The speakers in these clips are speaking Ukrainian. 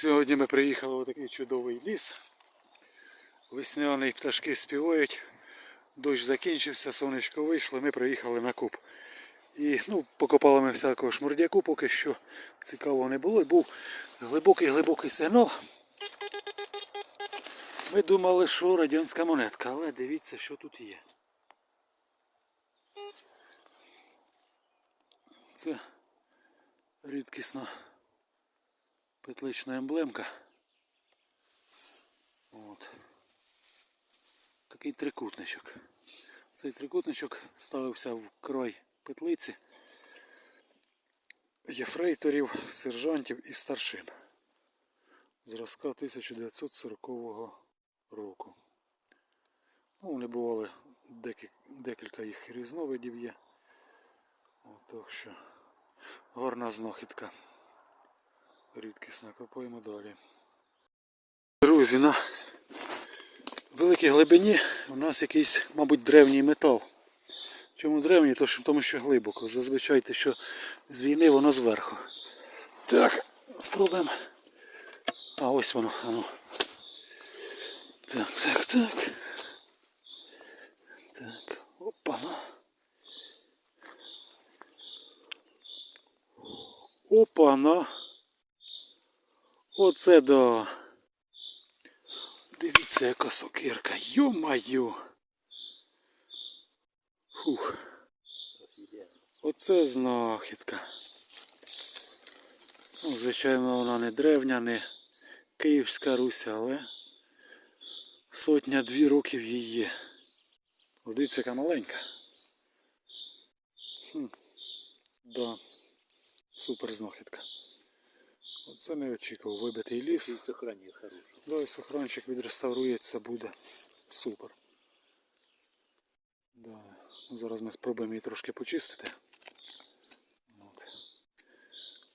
Сьогодні ми приїхали в такий чудовий ліс. Весняний пташки співають. Дощ закінчився, сонечко вийшло, ми приїхали на куб. І ну, покопали ми всякого шмурдяку, поки що цікавого не було. Був глибокий-глибокий сигнал. Ми думали, що радянська монетка, але дивіться, що тут є. Це рідкісна петлична емблемка. От. Такий трикутничок. Цей трикутничок ставився в край петлиці єфрейторів, сержантів і старшин. Зразка 1940 року. Ну, вони бували декілька, їх різновидів є. От, так що гарна знахідка. Рідкісна, копаємо далі. Друзі, на великій глибині у нас якийсь, мабуть, древній метал. Чому древній? Тому що глибоко. Зазвичай те, що з війни воно зверху. Так, спробуємо. А ось воно, ану. Так, так, так. Так, опа-на. Опа-на. Оце да. Дивіться, яка сокирка. Йо-майо. Фух. Оце знахідка. Ну, звичайно, вона не древня, не Київська Русь, але сотня-дві років її є. Дивіться, яка маленька. Хм. Да. Супер знахідка. Оце не очікував. Вибитий ліс. Сохранение хорошее. Да, і сохранчик відреставрується буде. Супер. Да. Ну, зараз ми спробуємо її трошки почистити. От.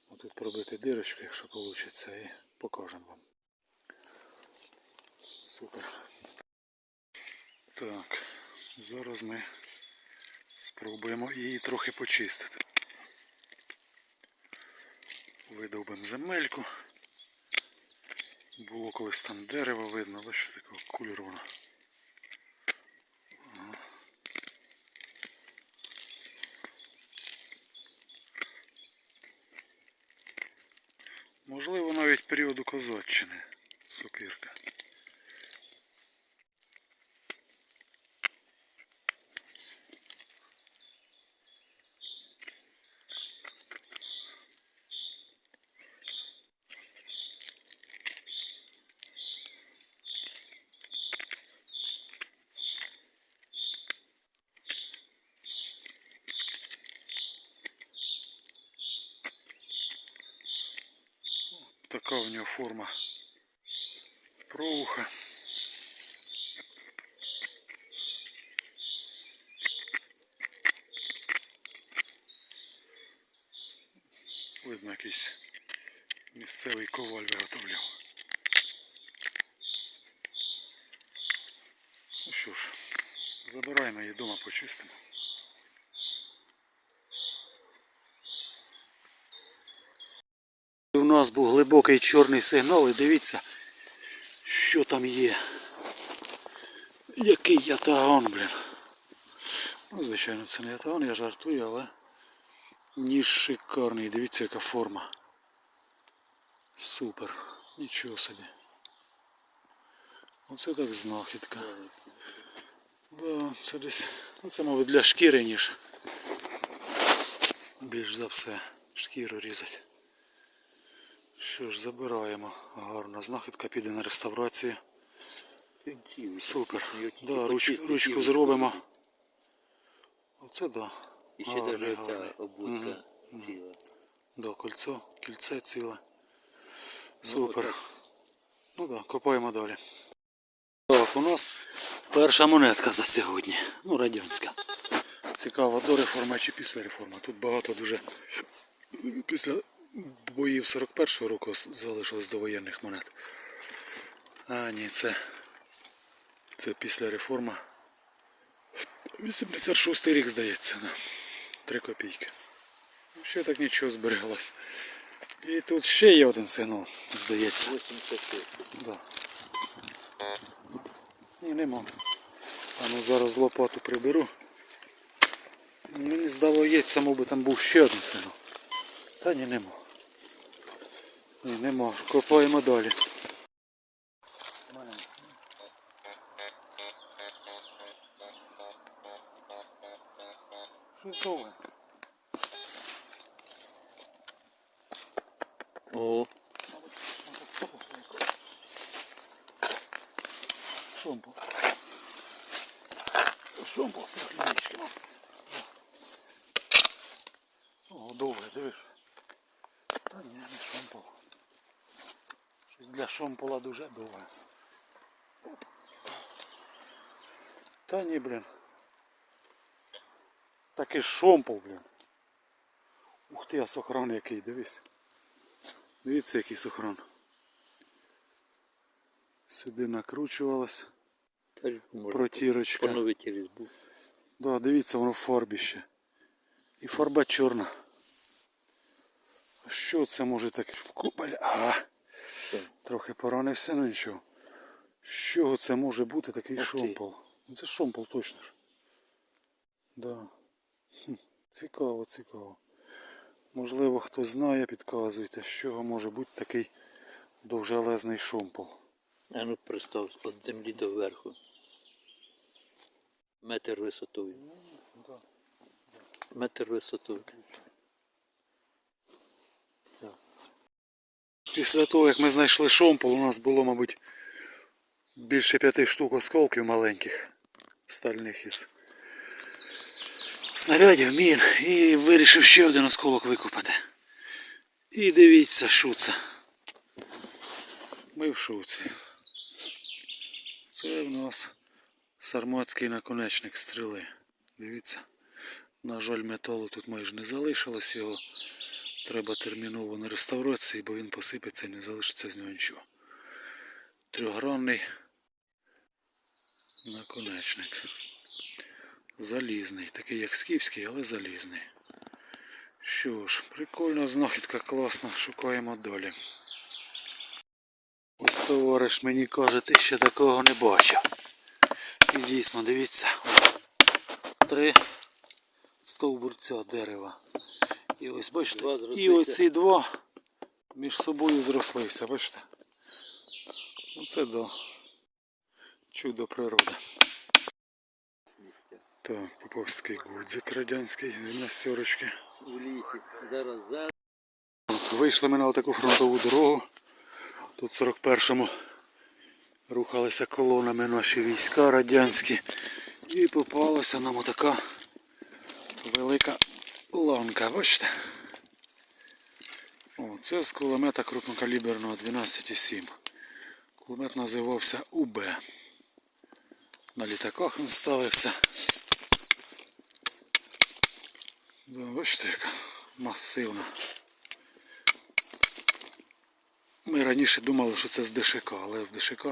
Отут пробити дирочку, якщо вийде, і покажемо вам. Супер. Так, зараз ми спробуємо її трохи почистити. Видовбимо земельку. Було колись там дерево видно, але що такого кольору воно. Можливо, навіть періоду козаччини сокирка. Така форма провуха. Видно якийсь місцевий коваль виготовляв. Ну що ж, забираємо її вдома почистимо. Нас був глибокий чорний сигнал і дивіться, що там є. Який ятаган, блін. Ну, звичайно, це не ятаган, я жартую, але ніж шикарний. Дивіться, яка форма. Супер. Нічого собі. Оце так знахідка. Да, це десь. Ну це, мабуть, для шкіри, ніж. Більш за все. Шкіру різать. Що ж, забираємо. Гарна знахідка піде на реставрацію. Супер. Да, руч, ручку зробимо. Оце да. І ще ця обводка ціла. Да, кольцо, кільце ціле. Супер. Ну так, да, копаємо далі. Так, у нас перша монетка за сьогодні. Ну, радянська. Цікаво, до реформи чи після реформи. Тут багато дуже після боїв 41-го року залишилось до воєнних монет. А, ні, це, це після реформи. 86 й рік, здається, на 3 копійки. Ну, Ще так нічого збереглось. І тут ще є один сигнал, здається. 85. Да. Ні, нема. А ну зараз лопату приберу. Мені здається, мов би там був ще один сигнал. Та ні, нема. Ні, нема. Копаємо далі. Щось довге. О, Шомпол. Шомпол з трьохлінічки. О, довге, дивиш. Та ні, не шомпол. Щось шомпола дуже довге. Та ні, блін. Такий шомпол, блін. Ух ти, а сохран який, дивись. Дивіться, який сохран. Сюди накручувалось. теж Протірочка. Да, дивіться, воно в фарбі ще. І фарба чорна. А Що це може таке? Купаль. А, Що? Трохи поранився, ну нічого. Чого це може бути такий Ух шомпол? Ну, Це шомпол точно ж. Да. Хм, Цікаво, цікаво. Можливо, хтось знає, підказуйте, з чого може бути такий довжелезний шомпол. А ну пристав від землі до верху. Метр висотою. Метр висотою. Після того, як ми знайшли шомпол, у нас було, мабуть, більше п'яти штук осколків маленьких стальних із снарядів, мін. І вирішив ще один осколок викопати. І дивіться, це. Ми в шоці. Це в нас сарматський наконечник стріли. Дивіться. На жаль, металу тут майже не залишилось його. Треба терміново на реставрації, бо він посипеться і не залишиться з нього нічого. Трьохгранний наконечник. Залізний, такий як скіпський, але залізний. Що ж, прикольна знахідка, класна, шукаємо далі. Ось товариш мені каже, ти ще такого не бачив. І дійсно, дивіться, три стовбурця дерева. І ось бачите, Два і оці два між собою зрослися, бачите? Оце да. Чудо природи. Так, попався такий гудзик радянський від насьорочки. У лісі. Зараз зараз. Вийшли ми на таку фронтову дорогу. Тут в 41-му рухалися колонами наші війська радянські. І попалася нам отака велика ланка, бачите? О, це з кулемета крупнокаліберного 12,7. Кулемет називався УБ. На літаках він ставився. Бачите, яка масивна. Ми раніше думали, що це з ДШК, але в ДШК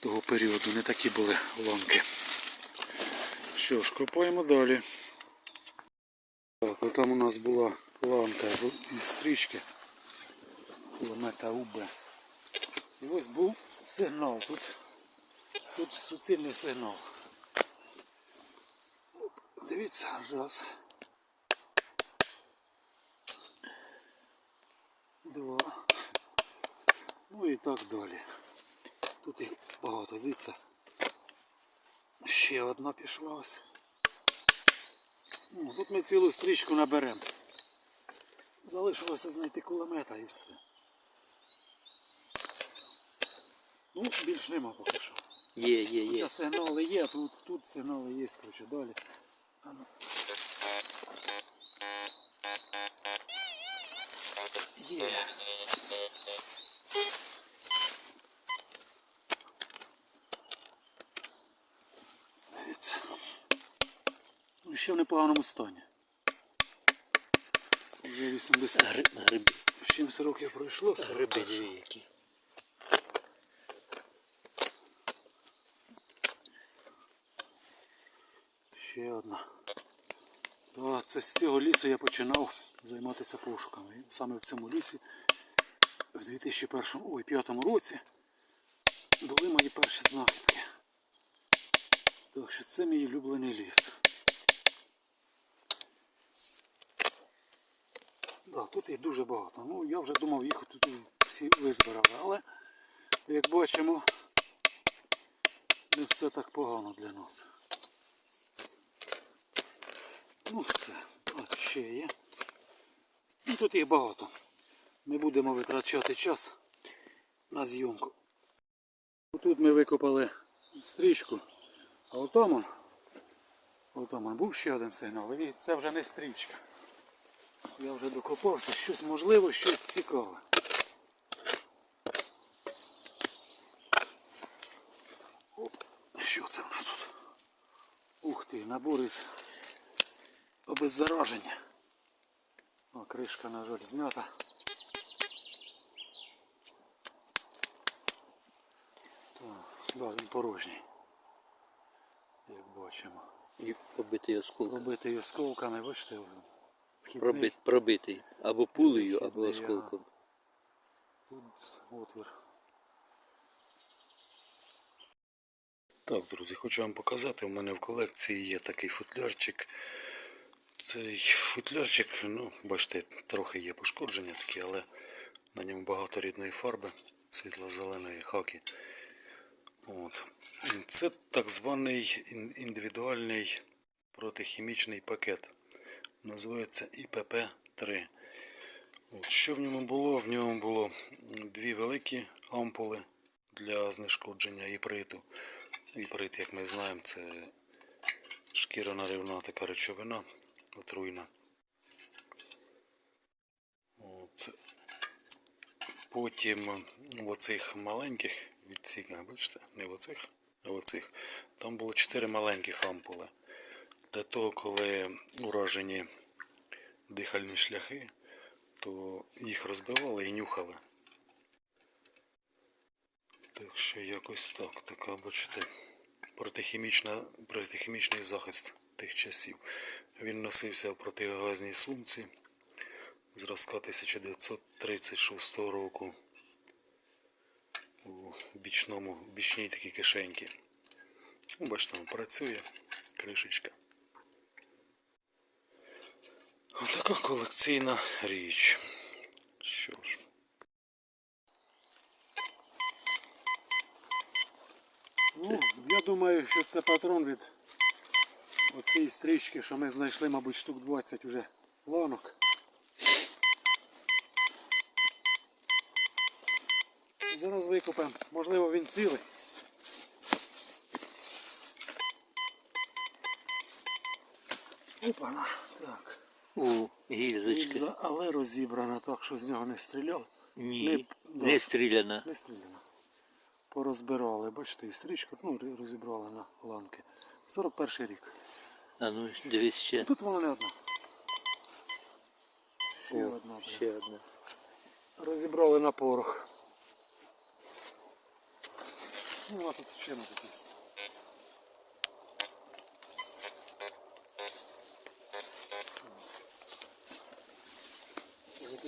того періоду не такі були ланки. Що ж, копаємо далі. Так, от там у нас була ланка з- із стрічки кулемета УБ. І ось був сигнал. Тут, тут суцільний сигнал. Дивіться, раз. Два. Ну і так далі. Тут їх багато, дивіться. Ще одна пішла ось. Ну, тут ми цілу стрічку наберемо. Залишилося знайти кулемета і все. Ну, більш нема поки що. Є, є, є. Хоча сигнали є, тут, тут сигнали є, коротше, далі. Ану. ну. Є. Дивіться. Ну, ще в непоганому стані. Вже 80. Гри- Гриби. 70 років пройшло. все. Гриби диви які. Ще одна. Да, це з цього лісу я починав займатися пошуками. І саме в цьому лісі в 2001 році були мої перші знахідки. Так що це мій улюблений ліс. Да, тут їх дуже багато. Ну, я вже думав, їх тут всі визбирали, але як бачимо, не все так погано для нас. Ну все, от ще є. Ну тут їх багато. Не будемо витрачати час на зйомку. Тут ми викопали стрічку, а отам, отам був ще один сигнал. І це вже не стрічка. Я вже докопався, щось можливо, щось цікаве. Оп, що це в нас тут? Ух ти, набор із обеззараження. О, кришка, на жаль, знята. Так, да, він порожній. Як бачимо. І побитий осколок. Пробитий осколками, бачите, вхідний. Пробитий. Або пулею, або Вхідний, осколком. Тут отвір. Так, друзі, хочу вам показати. У мене в колекції є такий футлярчик. Цей футлярчик, ну, бачите, трохи є пошкодження такі, але на ньому багато рідної фарби, світло-зеленої хаки. От. Це так званий індивідуальний протихімічний пакет. Називається ІПП-3. От, Що в ньому було? В ньому було дві великі ампули для знешкодження іприту. Іприт, як ми знаємо, це шкіронаривна така речовина отруйна. От. Потім в оцих маленьких відсіках, бачите, не в оцих, а в оцих, там було чотири маленьких ампули. Для того, коли уражені дихальні шляхи, то їх розбивали і нюхали. Так що якось так, така, бачите, протихімічна, протихімічний захист тих часів. Він носився в протигазній сумці зразка 1936 року у бічному, бічній такій кишеньки. Ну, бачите, працює кришечка. Отака колекційна річ. Що ж. Ну, я думаю, що це патрон від оцієї стрічки, що ми знайшли, мабуть, штук 20 уже ланок. Зараз викопаємо. Можливо, він цілий. Опана. Так. У, гільзочка. Гільза, але розібрана так, що з нього не стріляв. Ні, Не- не стріляна. Не стріляно. Порозбирали, бачите, і стрічку, ну, розібрали на ланки. 41 рік. А ну, дивись ще. Тут вона не одна. Ще О, одна. бля. ще одна. Розібрали на порох. Ну, а тут ще на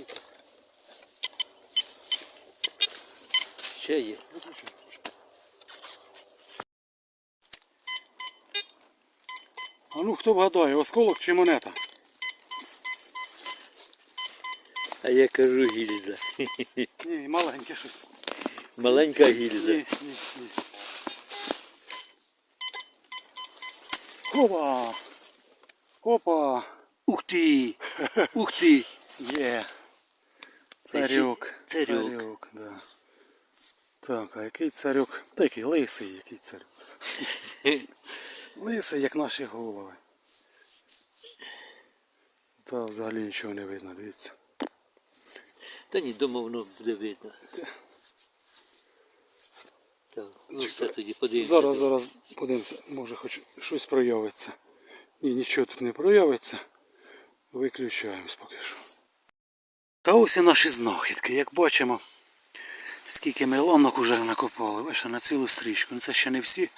такі. Ще є. Виключи, виключи. А ну хто вгадає, осколок чи монета? А я кажу гільза. Ні, маленьке щось. Маленька Ні, гільза. ні, ні. Опа! Опа! Ух ти! Ух ти! Є! Це Ще царюк. Царюк, да. Так, а який царюк? Такий лисий, який царюк. Лисий, як наші голови. Та взагалі нічого не видно, дивіться. Та ні, дома воно буде видно. Так, ну все тоді подивимося. Зараз, зараз подивимося, може хоч щось проявиться. Ні, нічого тут не проявиться. Виключаємось поки що. Та ось і наші знахідки. Як бачимо, скільки ми ломок уже накопали. Бачите, на цілу стрічку. Ну це ще не всі.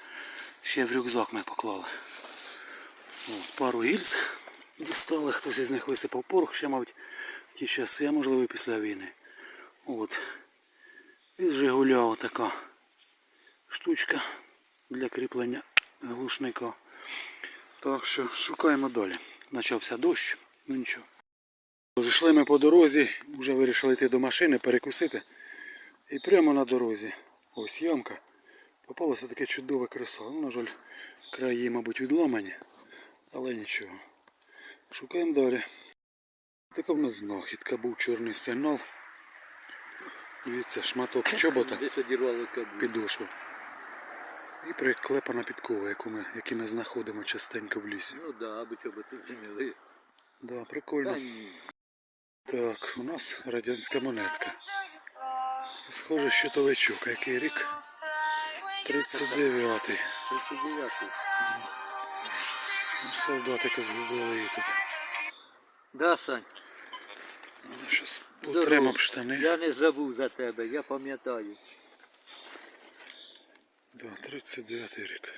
Ще в рюкзак ми поклали. От, пару гільз. дістали, хтось із них висипав порох, ще, мабуть, ті часи, а можливо і після війни. От. І Жигуля така штучка для кріплення глушника. Так що шукаємо далі. Почався дощ, ну нічого. Зійшли ми по дорозі, вже вирішили йти до машини, перекусити. І прямо на дорозі, ось ямка, попалося таке чудове кресо. Ну, на жаль, краї, мабуть, відламані, але нічого. Шукаємо далі. Така в нас знахідка, був чорний сигнал. Дивіться, шматок чобота підошви. І приклепана підкова, яку ми, які ми знаходимо частенько в лісі. Ну да, аби чого тут зіміли. Да, прикольно. Так, у нас радянська монетка. Схоже, щитовичок. Який рік? 39-й. 39-й. Солдатика згубили її тут. Да, Сань. Щось Здорово. штани. Я не забув за тебе, я пам'ятаю. Да, 39 рік.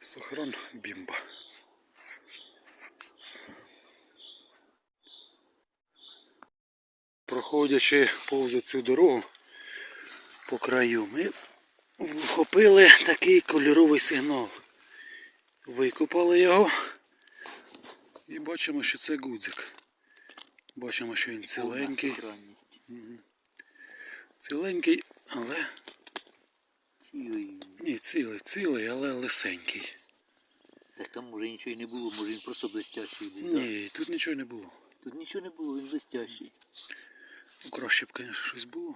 Сохран бімба. Проходячи повз цю дорогу по краю, ми вхопили такий кольоровий сигнал. Викопали його і бачимо, що це гудзик. Бачимо, що він ціленький. Ціленький, але Цілий. Ні, цілий, цілий, але лисенький. Так там може нічого і не було, може він просто блестящий був. Ні, тут нічого не було. Тут нічого не було, він блестящий. Ну, краще б, звісно, щось було.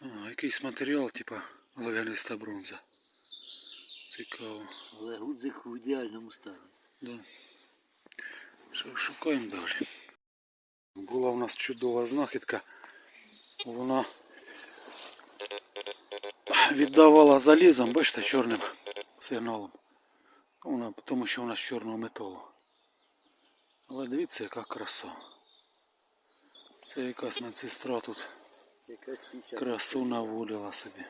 А, якийсь матеріал, типа лавяниста бронза. Цікаво. Але гудзик в ідеальному стані. Да. Що, шукаємо далі. Була в нас чудова знахідка. Вона віддавала залізом, бачите, чорним сигналом. Вона, тому що вона з чорного металу. Але дивіться, яка краса. Це якась медсестра тут красу наводила собі.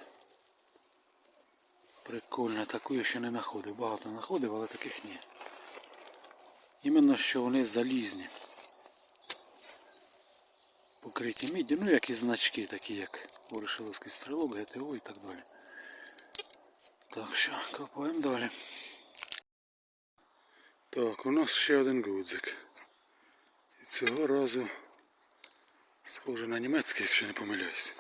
Прикольно, таку я ще не знаходив. Багато знаходив, але таких ні. Іменно що вони залізні. Покриті міддю, ну як і значки, такі як Ворошиловський стрілок, ГТО і так далі. Так що, копаємо далі. Так, у нас ще один гудзик. І цього разу схоже на німецький, якщо не помиляюсь.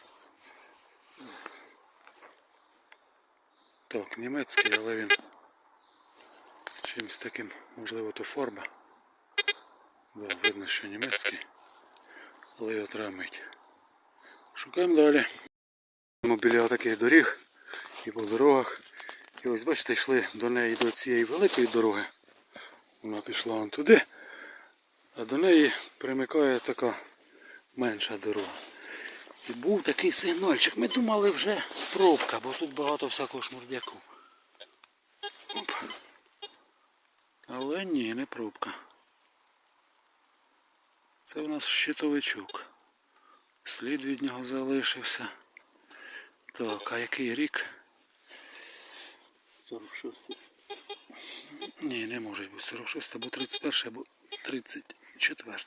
Так, німецький, але він чимось таким, можливо, то фарба. Да, видно, що німецький. Але його треба мити. Шукаємо далі. Ми біля таких доріг і по дорогах. І ось бачите, йшли до неї до цієї великої дороги. Вона пішла вон туди, а до неї примикає така менша дорога. І був такий сигнальчик. Ми думали вже пробка, бо тут багато всякого шмурдяку. Оп. Але ні, не пробка. Це у нас щитовичок. Слід від нього залишився. Так, а який рік? 46. Ні, не може бути 46 або 31, або 34.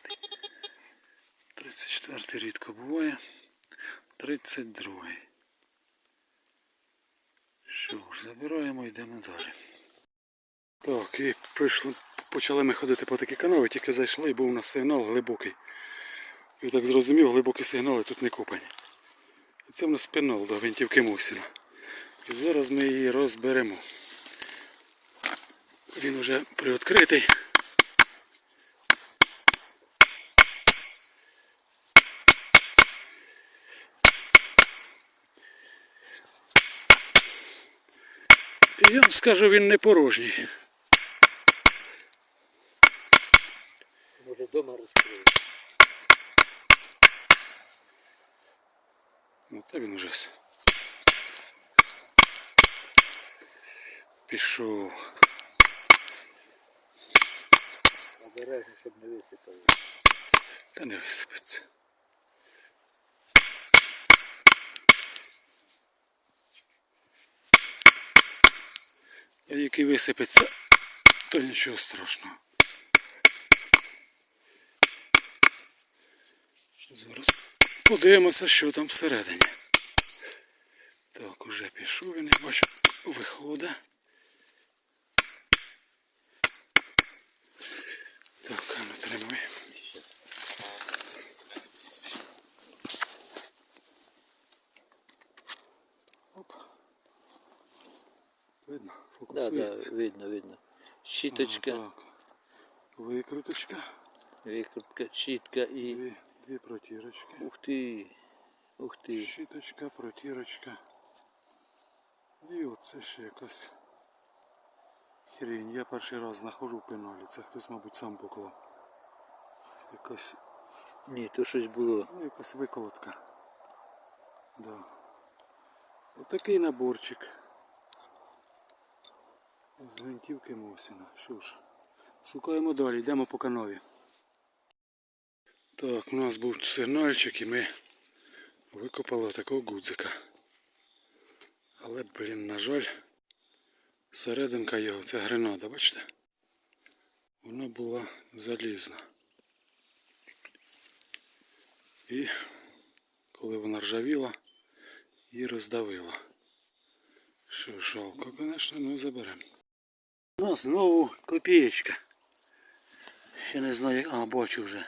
34 рідко буває. 32. Що ж, забираємо, йдемо далі. Так, і прийшли, почали ми ходити по такій канаві, тільки зайшли і був у нас сигнал глибокий. І так зрозумів, глибокі сигнали тут не копані. І це в нас пенал до гвинтівки Мусіна. І зараз ми її розберемо. Він вже приоткритий. Я вам скажу, він не порожній. Може дома розкрили. Ну, та він уже. с- Пішов. Обережно, щоб не висипали. Та не висипеться. Який висипеться, Та нічого страшного. Зараз подивимося, що там всередині. Так, уже пішов він, я бачу, виходить. Так, ну тримай. Оп. Видно, Да, да, видно, видно. Щіточка. Викруточка. викрутка, щітка і. Дві, дві протірочки. Ух ти. Ух ти. Щіточка, протірочка. І оце ще якась хрень. Я перший раз знаходжу в пеналі. Це хтось, мабуть, сам поклав. Якась, Ні, то щось було. ну, якась виколотка. Да. Отакий наборчик. З гвинтівки Мосіна. Що ж, шукаємо далі, йдемо по канаві. Так, у нас був сигнальчик і ми викопали такого гудзика. Але, блін, на жаль, серединка його, це гренада, бачите? Вона була залізна. І коли вона ржавіла, її роздавила. Що жалко, звісно, ну заберемо. У нас знову копієчка. Ще не знаю, як... а бачу вже.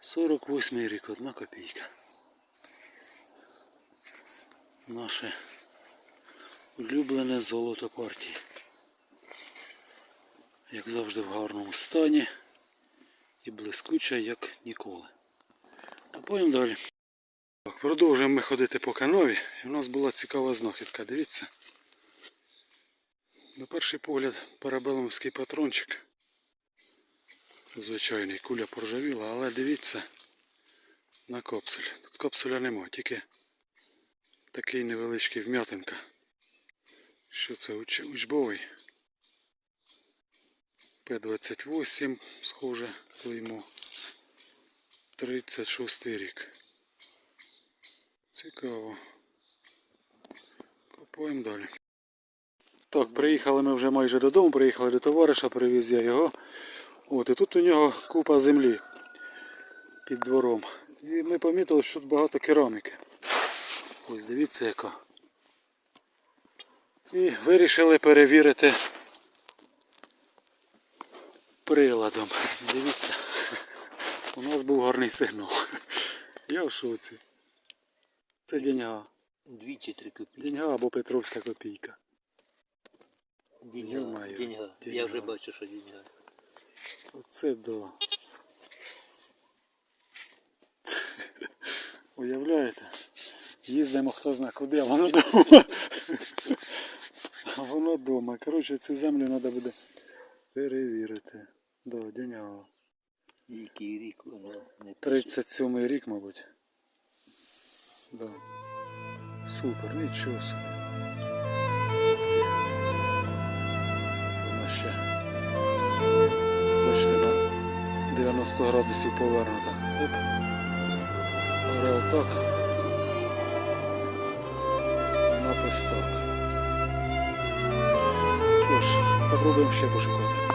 48 рік, одна копійка. Наше улюблене золото партії. Як завжди в гарному стані і блискуче, як ніколи. А потім далі. Так, продовжуємо ми ходити по канові. В нас була цікава знахідка, дивіться. На перший погляд парабеломський патрончик. Звичайний, куля поржавіла, але дивіться на капсуль. Тут капсуля нема, тільки такий невеличкий вм'ятинка. Що це уч... учбовий? П-28, схоже, клеймо. 36 рік. Цікаво. Копаємо далі. Так, приїхали ми вже майже додому, приїхали до товариша, привіз я його. От, і тут у нього купа землі під двором. І ми помітили, що тут багато кераміки. Ось дивіться яка. І вирішили перевірити приладом. Дивіться. У нас був гарний сигнал. Я в шоці. Це деньга. Дві чи три копійки. Деньга або Петровська копійка. Деньга. Ё-моё, Деньга. Я вже бачу, що деньга. Оце да. Уявляєте? Їздимо хто зна куди, а воно дома. А воно дома. Коротше, цю землю треба буде перевірити. Да, деньга. Який рік вона не пише. 37 рік, мабуть. Да. Супер, нічого собі. Ще. Бачите, на 90 градусів повернута. Оп. Орел так. Напис так. Що ж, попробуємо ще пошукати.